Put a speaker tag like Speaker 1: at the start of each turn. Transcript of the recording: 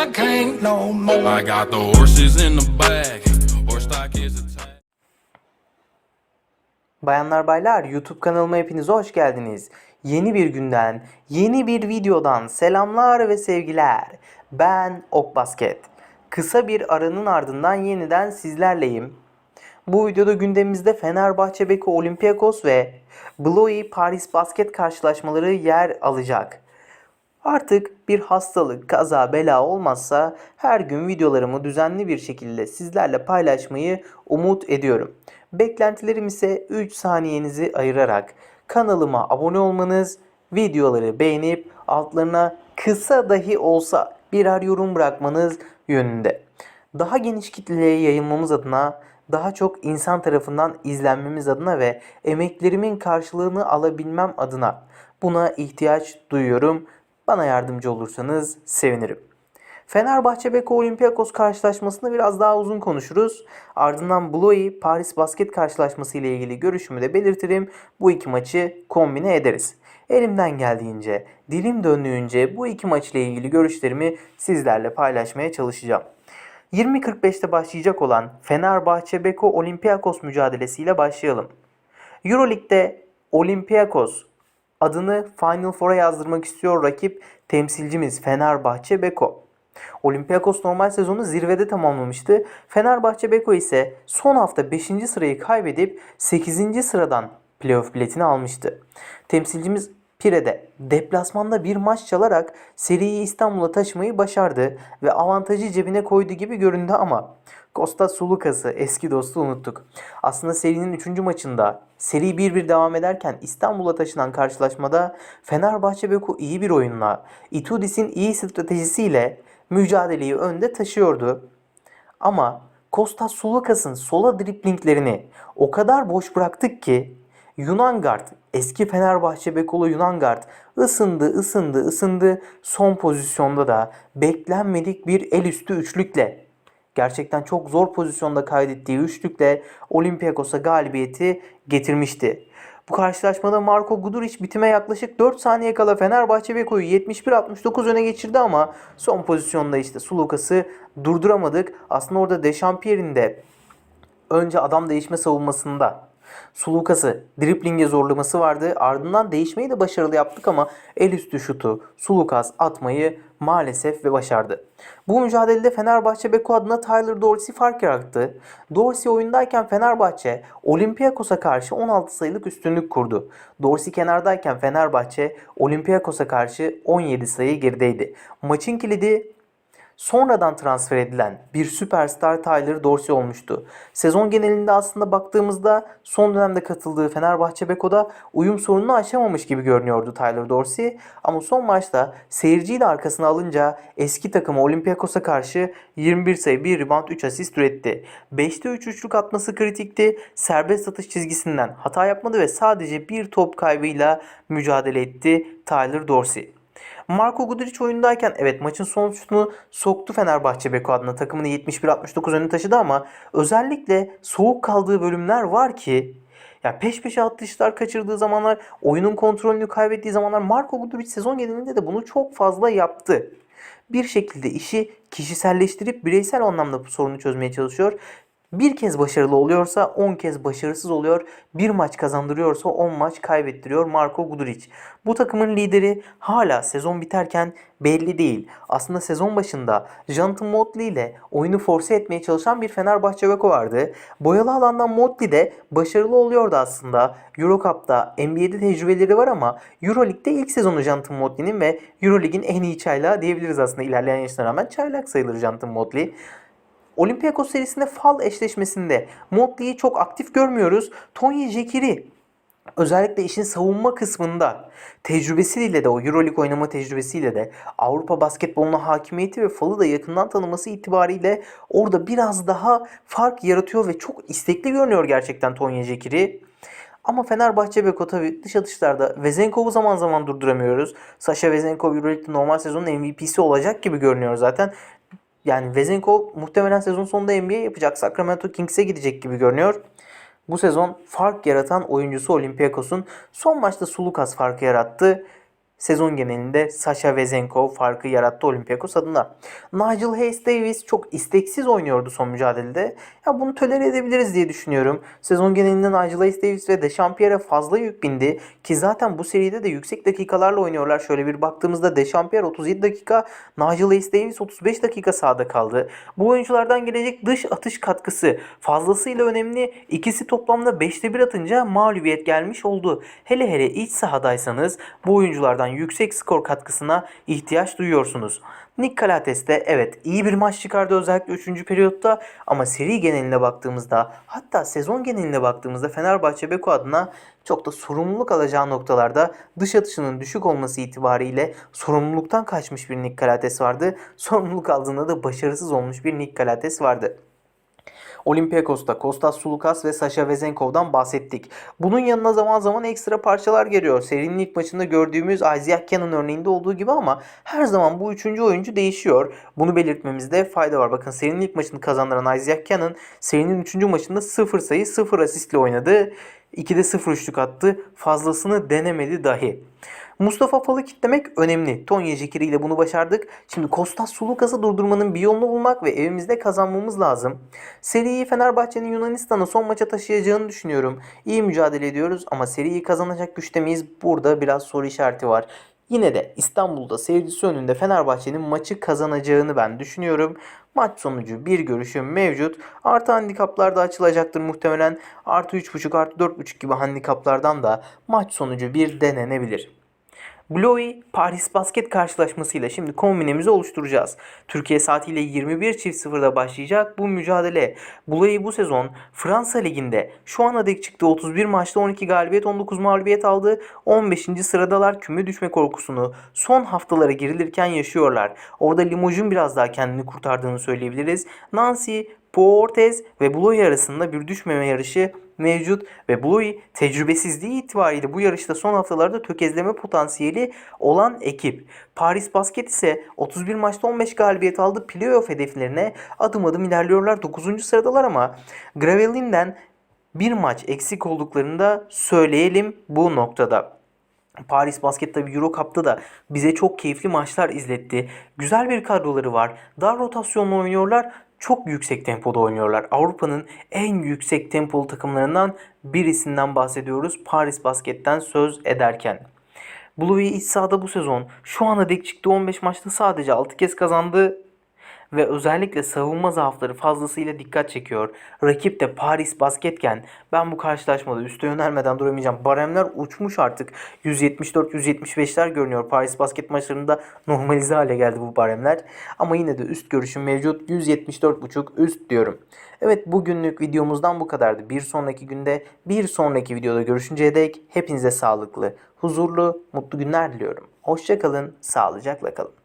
Speaker 1: I can't no more. I got the horses in the back. Horse stock is.
Speaker 2: Bayanlar baylar YouTube kanalıma hepiniz hoş geldiniz. Yeni bir günden, yeni bir videodan selamlar ve sevgiler. Ben Ok Basket. Kısa bir aranın ardından yeniden sizlerleyim. Bu videoda gündemimizde Fenerbahçe Beko Olympiakos ve Blois Paris Basket karşılaşmaları yer alacak. Artık bir hastalık, kaza, bela olmazsa her gün videolarımı düzenli bir şekilde sizlerle paylaşmayı umut ediyorum. Beklentilerim ise 3 saniyenizi ayırarak kanalıma abone olmanız, videoları beğenip altlarına kısa dahi olsa birer yorum bırakmanız yönünde. Daha geniş kitleye yayılmamız adına daha çok insan tarafından izlenmemiz adına ve emeklerimin karşılığını alabilmem adına buna ihtiyaç duyuyorum. Bana yardımcı olursanız sevinirim. Fenerbahçe Beko Olympiakos karşılaşmasını biraz daha uzun konuşuruz. Ardından Blois Paris Basket karşılaşması ile ilgili görüşümü de belirtirim. Bu iki maçı kombine ederiz. Elimden geldiğince, dilim döndüğünce bu iki maç ile ilgili görüşlerimi sizlerle paylaşmaya çalışacağım. 20.45'te başlayacak olan Fenerbahçe Beko Olympiakos mücadelesiyle başlayalım. Euroleague'de Olympiakos adını Final Four'a yazdırmak istiyor rakip temsilcimiz Fenerbahçe Beko. Olympiakos normal sezonu zirvede tamamlamıştı. Fenerbahçe Beko ise son hafta 5. sırayı kaybedip 8. sıradan playoff biletini almıştı. Temsilcimiz Pire'de deplasmanda bir maç çalarak seriyi İstanbul'a taşımayı başardı ve avantajı cebine koydu gibi göründü ama Kostas Sulukas'ı eski dostu unuttuk. Aslında serinin 3. maçında seri 1-1 devam ederken İstanbul'a taşınan karşılaşmada Fenerbahçe Beko iyi bir oyunla, Itudis'in iyi stratejisiyle mücadeleyi önde taşıyordu. Ama Kostas Sulukas'ın sola driplinglerini o kadar boş bıraktık ki Yunan guard, eski Fenerbahçe Bekolu Yunan guard ısındı, ısındı, ısındı. Son pozisyonda da beklenmedik bir el üstü üçlükle gerçekten çok zor pozisyonda kaydettiği üçlükle Olympiakos'a galibiyeti getirmişti. Bu karşılaşmada Marco Guduric bitime yaklaşık 4 saniye kala Fenerbahçe Beko'yu 71-69 öne geçirdi ama son pozisyonda işte Sulukas'ı durduramadık. Aslında orada Dechampierre'in de önce adam değişme savunmasında Sulukas'ı driplinge zorlaması vardı. Ardından değişmeyi de başarılı yaptık ama el üstü şutu Sulukas atmayı maalesef ve başardı. Bu mücadelede Fenerbahçe Beko adına Tyler Dorsey fark yarattı. Dorsey oyundayken Fenerbahçe Olympiakos'a karşı 16 sayılık üstünlük kurdu. Dorsey kenardayken Fenerbahçe Olympiakos'a karşı 17 sayı gerideydi. Maçın kilidi sonradan transfer edilen bir süperstar Tyler Dorsey olmuştu. Sezon genelinde aslında baktığımızda son dönemde katıldığı Fenerbahçe Beko'da uyum sorununu aşamamış gibi görünüyordu Tyler Dorsey. Ama son maçta seyirciyi de arkasına alınca eski takımı Olympiakos'a karşı 21 sayı 1 rebound 3 asist üretti. 5'te 3 üçlük atması kritikti. Serbest atış çizgisinden hata yapmadı ve sadece bir top kaybıyla mücadele etti Tyler Dorsey. Marco Guduric oyundayken evet maçın son şutunu soktu Fenerbahçe Beko adına. Takımını 71-69 öne taşıdı ama özellikle soğuk kaldığı bölümler var ki ya peş peşe atışlar kaçırdığı zamanlar, oyunun kontrolünü kaybettiği zamanlar Marco Guduric sezon genelinde de bunu çok fazla yaptı. Bir şekilde işi kişiselleştirip bireysel anlamda bu sorunu çözmeye çalışıyor. Bir kez başarılı oluyorsa 10 kez başarısız oluyor. Bir maç kazandırıyorsa 10 maç kaybettiriyor Marco Guduric. Bu takımın lideri hala sezon biterken belli değil. Aslında sezon başında Jonathan Motley ile oyunu force etmeye çalışan bir Fenerbahçe Beko vardı. Boyalı alandan Motley de başarılı oluyordu aslında. Eurocup'ta NBA'de tecrübeleri var ama Euroleague'de ilk sezonu Jonathan Motley'nin ve Euroleague'in en iyi çaylağı diyebiliriz aslında ilerleyen yaşına rağmen çaylak sayılır Jonathan Motley. Olympiakos serisinde fal eşleşmesinde Motley'i çok aktif görmüyoruz. Tony Jekiri özellikle işin savunma kısmında tecrübesiyle de o Euroleague oynama tecrübesiyle de Avrupa basketboluna hakimiyeti ve falı da yakından tanıması itibariyle orada biraz daha fark yaratıyor ve çok istekli görünüyor gerçekten Tony Jekiri. Ama Fenerbahçe Beko tabi dış atışlarda Vezenkov'u zaman zaman durduramıyoruz. Sasha Vezenkov Euroleague'de normal sezonun MVP'si olacak gibi görünüyor zaten. Yani Vezenkov muhtemelen sezon sonunda NBA yapacak. Sacramento Kings'e gidecek gibi görünüyor. Bu sezon fark yaratan oyuncusu Olympiakos'un son maçta Sulukas farkı yarattı. Sezon genelinde Sasha Vezenkov farkı yarattı Olympiakos adına. Nigel Hayes-Davis çok isteksiz oynuyordu son mücadelede. Ya bunu tolere edebiliriz diye düşünüyorum. Sezon genelinde Nigel Hayes-Davis ve Dechampierre fazla yük bindi ki zaten bu seride de yüksek dakikalarla oynuyorlar. Şöyle bir baktığımızda Dechampierre 37 dakika, Nigel Hayes-Davis 35 dakika sahada kaldı. Bu oyunculardan gelecek dış atış katkısı fazlasıyla önemli. İkisi toplamda 5'te 1 atınca mağlubiyet gelmiş oldu. Hele hele iç sahadaysanız bu oyunculardan yüksek skor katkısına ihtiyaç duyuyorsunuz. Nick Calates de evet iyi bir maç çıkardı özellikle 3. periyotta ama seri geneline baktığımızda hatta sezon geneline baktığımızda Fenerbahçe Beko adına çok da sorumluluk alacağı noktalarda dış atışının düşük olması itibariyle sorumluluktan kaçmış bir Nick Calates vardı. Sorumluluk aldığında da başarısız olmuş bir Nick Calates vardı. Olympiakos'ta Kostas Sulukas ve Sasha Vezenkov'dan bahsettik. Bunun yanına zaman zaman ekstra parçalar geliyor. Serinin ilk maçında gördüğümüz Isaiah Cannon örneğinde olduğu gibi ama her zaman bu üçüncü oyuncu değişiyor. Bunu belirtmemizde fayda var. Bakın serinin ilk maçını kazandıran Isaiah Cannon serinin üçüncü maçında 0 sayı 0 asistle oynadı. 2'de 0 üçlük attı. Fazlasını denemedi dahi. Mustafa Fal'ı kitlemek önemli. Tonya Jekiri ile bunu başardık. Şimdi Kostas Sulukas'ı durdurmanın bir yolunu bulmak ve evimizde kazanmamız lazım. Seriyi Fenerbahçe'nin Yunanistan'a son maça taşıyacağını düşünüyorum. İyi mücadele ediyoruz ama seriyi kazanacak güçte miyiz? Burada biraz soru işareti var. Yine de İstanbul'da seyircisi önünde Fenerbahçe'nin maçı kazanacağını ben düşünüyorum. Maç sonucu bir görüşüm mevcut. Artı handikaplar da açılacaktır muhtemelen. Artı 3.5 artı 4.5 gibi handikaplardan da maç sonucu bir denenebilir. Bloy Paris Basket karşılaşmasıyla şimdi kombinemizi oluşturacağız. Türkiye saatiyle 21.00'da başlayacak bu mücadele. Bloy bu sezon Fransa Ligi'nde şu ana dek çıktığı 31 maçta 12 galibiyet 19 mağlubiyet aldı. 15. sıradalar küme düşme korkusunu son haftalara girilirken yaşıyorlar. Orada Limojin biraz daha kendini kurtardığını söyleyebiliriz. Nancy, Portes ve Bloy arasında bir düşmeme yarışı mevcut ve Bloy tecrübesizliği itibariyle bu yarışta son haftalarda tökezleme potansiyeli olan ekip. Paris Basket ise 31 maçta 15 galibiyet aldı. Playoff hedeflerine adım adım ilerliyorlar. 9. sıradalar ama Gravelin'den bir maç eksik olduklarını da söyleyelim bu noktada. Paris Basket tabi Euro Cup'ta da bize çok keyifli maçlar izletti. Güzel bir kadroları var. Dar rotasyonla oynuyorlar. Çok yüksek tempoda oynuyorlar. Avrupa'nın en yüksek tempolu takımlarından birisinden bahsediyoruz. Paris Basket'ten söz ederken. Blue'yu iç sahada bu sezon şu ana dek çıktığı 15 maçta sadece 6 kez kazandı ve özellikle savunma zaafları fazlasıyla dikkat çekiyor. Rakip de Paris basketken ben bu karşılaşmada üste yönelmeden duramayacağım. Baremler uçmuş artık. 174-175'ler görünüyor. Paris basket maçlarında normalize hale geldi bu baremler. Ama yine de üst görüşüm mevcut. 174.5 üst diyorum. Evet bugünlük videomuzdan bu kadardı. Bir sonraki günde bir sonraki videoda görüşünceye dek hepinize sağlıklı, huzurlu, mutlu günler diliyorum. Hoşçakalın, sağlıcakla kalın.